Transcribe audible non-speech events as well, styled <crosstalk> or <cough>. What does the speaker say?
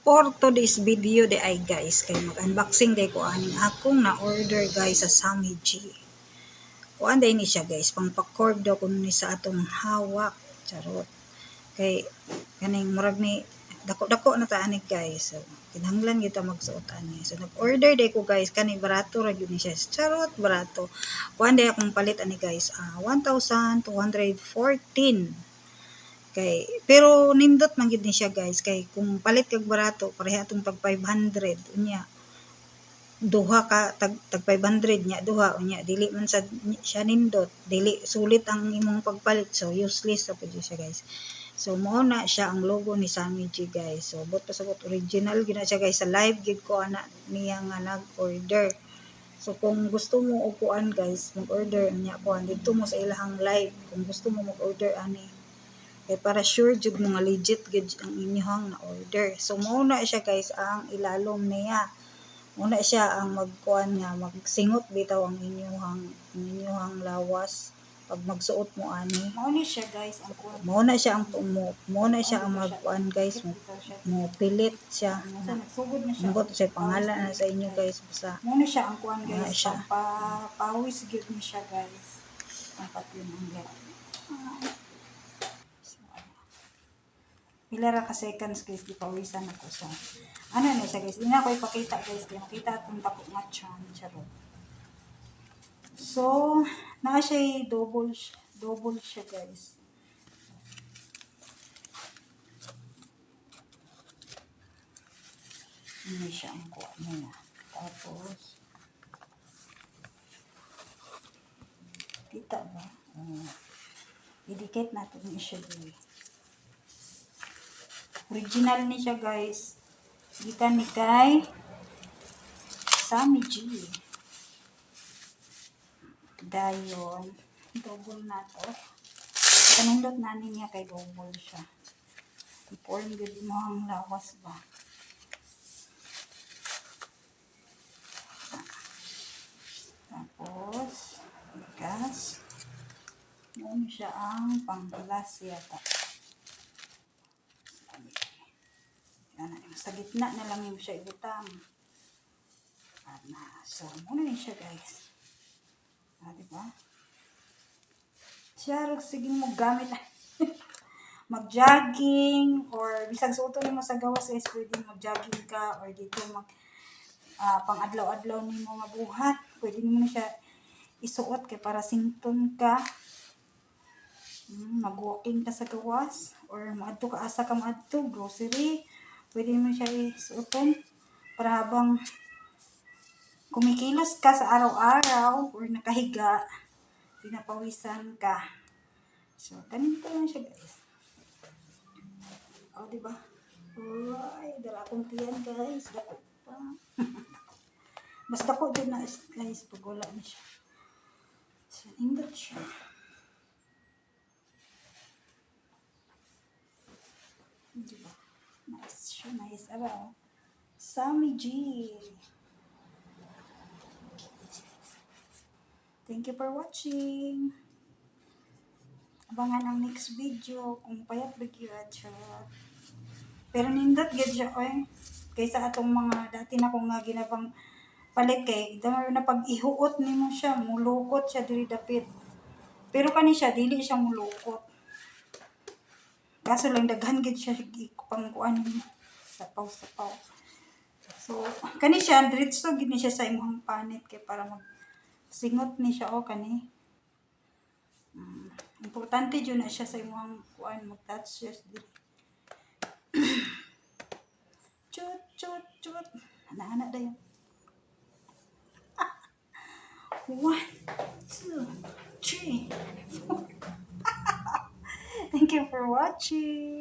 For today's video de ay guys, kay mag-unboxing day ko aning akong na-order guys sa Sammy G. Kuan day ni siya guys, pang pa-cord daw kun ni sa atong hawak. Charot. Kay kaning murag ni dako-dako na ta ani guys. So, kinahanglan kita magsuot ani. So nag-order day ko guys, kani barato ra gyud ni siya. Charot, barato. Kuan day akong palit ani guys, ah 1,214 kay pero nindot man gid ni siya guys. Kay kung palit kag barato pareha atong tag 500 unya. Duha ka tag, tag 500 nya duha unya. Dili man sa siya nindot. Dili sulit ang imong pagpalit. So useless sa pud siya guys. So mao na siya ang logo ni Sammy G guys. So but pasabot original gina siya guys. Sa live gid ko ana niya nga nag-order. So kung gusto mo og guys, mag-order niya kuan dito mo sa ilahang live. Kung gusto mo mag-order ani kay para sure jud nga legit gid ang inyong na order so mao na siya guys ang ilalom niya muna siya ang magkuan nga magsingot bitaw ang inyong ang inyong lawas pag magsuot mo ani Mao ni siya guys ang kuha. mao na siya ang mo mao na siya ang magkuan guys mo, mo pilit siya So, nagsugod na siya. Mungkot sa pangalan na sa inyo guys basta Mao ni siya ang na guys. siya. Pampapawis gid ni siya guys. Ang patin ang let. Pila ka seconds guys di pawisan ako sa. Ano na siya guys? Ina ko ipakita guys. Di makita atong tako nga chan. Charot. So, naa siya double double siya guys. Ini siya ang kuha niya. Tapos, kita ba? Uh, idikit natin siya dito. Original ni siya guys. Kita ni kay Sammy G. Dayon. Double na to. Kanindot na niya kay double siya. Important gud mo ang lawas ba? Tapos, gas. Yun siya ang pang-glass yata. Yan, sa gitna na lang yung siya ibutang. At na, so, muna rin siya guys. Ah, di ba? Siya, sige mo gamit <laughs> mag-jogging or bisag suoto nimo sa gawas guys pwede mag-jogging ka or dito mag ah, pang adlaw-adlaw ni mo nga buhat pwede na siya isuot kay para sington ka mm, mag-walking ka sa gawas or maadto ka asa ka maadto grocery pwede mo siya isuoton para habang kumikilos ka sa araw-araw or nakahiga pinapawisan ka so ganito lang siya guys o diba Uy, dala tiyan guys dako pa <laughs> Mas dako din na guys pag wala na siya. So, indot siya. Diba? Siya. Nice. Aba, oh. Sammy G. Thank you for watching. Abangan ang next video kung payat bagyo siya. Pero nindot gid siya oy. Kaysa atong mga dati na kong nga ginabang palit kay na pag ihuot nimo siya mulukot siya diri dapit. Pero kani siya dili siya mulukot. Kaso lang daghan gid siya pang kuan sa paw sa paw. So kani siya diretso gid ni siya sa imong panit kay para mag singot ni siya o kani. Mm, importante jud na siya sa imong kuan mag-touch siya diri. <coughs> chut chut chut. Ana-ana dayon. <laughs> One, two, three, four. <laughs> Thank you for watching.